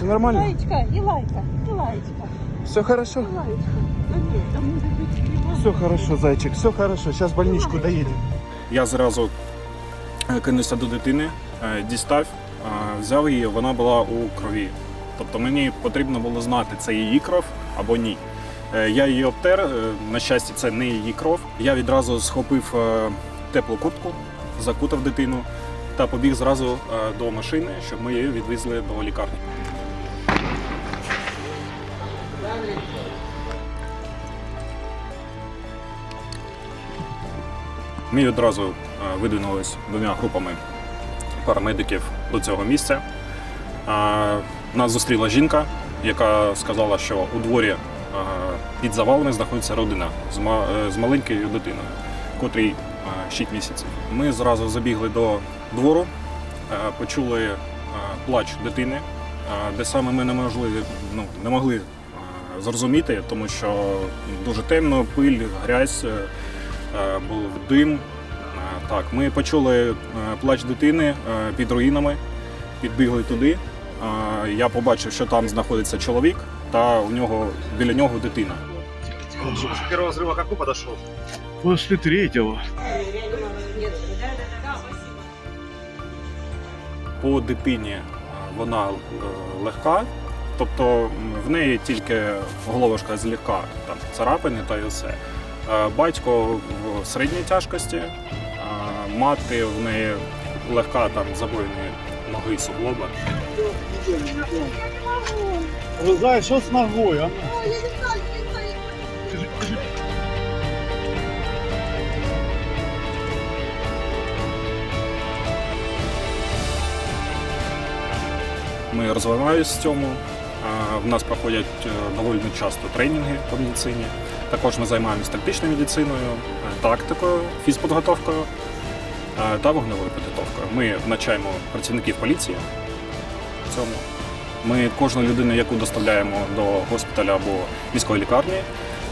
Все нормально? Лаечка, и лайка, и лаечка, Все хорошо? и лаечка. Да нет, там может быть. Все хорошо, зайчик, все хорошо. Сейчас в больничку доедем. Я зразу е, кинувся до дитини, е, дістав, е, взяв її, вона була у крові. Тобто мені потрібно було знати, це її кров або ні. Я її обтер, на щастя, це не її кров. Я відразу схопив теплу куртку, закутав дитину та побіг зразу до машини, щоб ми її відвезли до лікарні. Ми одразу е, видвинулись двома групами парамедиків до цього місця. Е, Нас зустріла жінка, яка сказала, що у дворі е, під завалами знаходиться родина з ма- з маленькою дитиною, котрій 6 місяців. Ми зразу забігли до двору, почули плач дитини, де саме ми не могли, ну, не могли зрозуміти, тому що дуже темно, пиль, грязь, е, був дим. Е, Так, ми почули е, плач дитини під руїнами, підбігли туди. Я побачив, що там знаходиться чоловік, та у нього біля нього дитина. После первого взрыва как вы подошел? После третьего. По дитині вона легка, тобто в неї тільки головушка злегка там царапини та й усе. Е, Батько в середній тяжкості, е, мати в неї легка там забоєні ноги суглоба. Зай, что с ногой, а? Ми розвиваємось в цьому. Е, В нас проходять е, доволі часто тренінги по медицині. Також ми займаємося тактичною медициною, е, тактикою, фізпідготовкою е, та вогневою підготовкою. Ми навчаємо працівників поліції в цьому. Ми кожну людину, яку доставляємо до госпіталя або міської лікарні,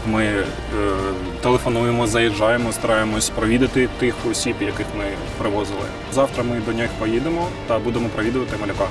ми е, телефонуємо, заїжджаємо, стараємось провідати тих осіб, яких ми привозили. Завтра ми до них поїдемо та будемо провідувати малюка.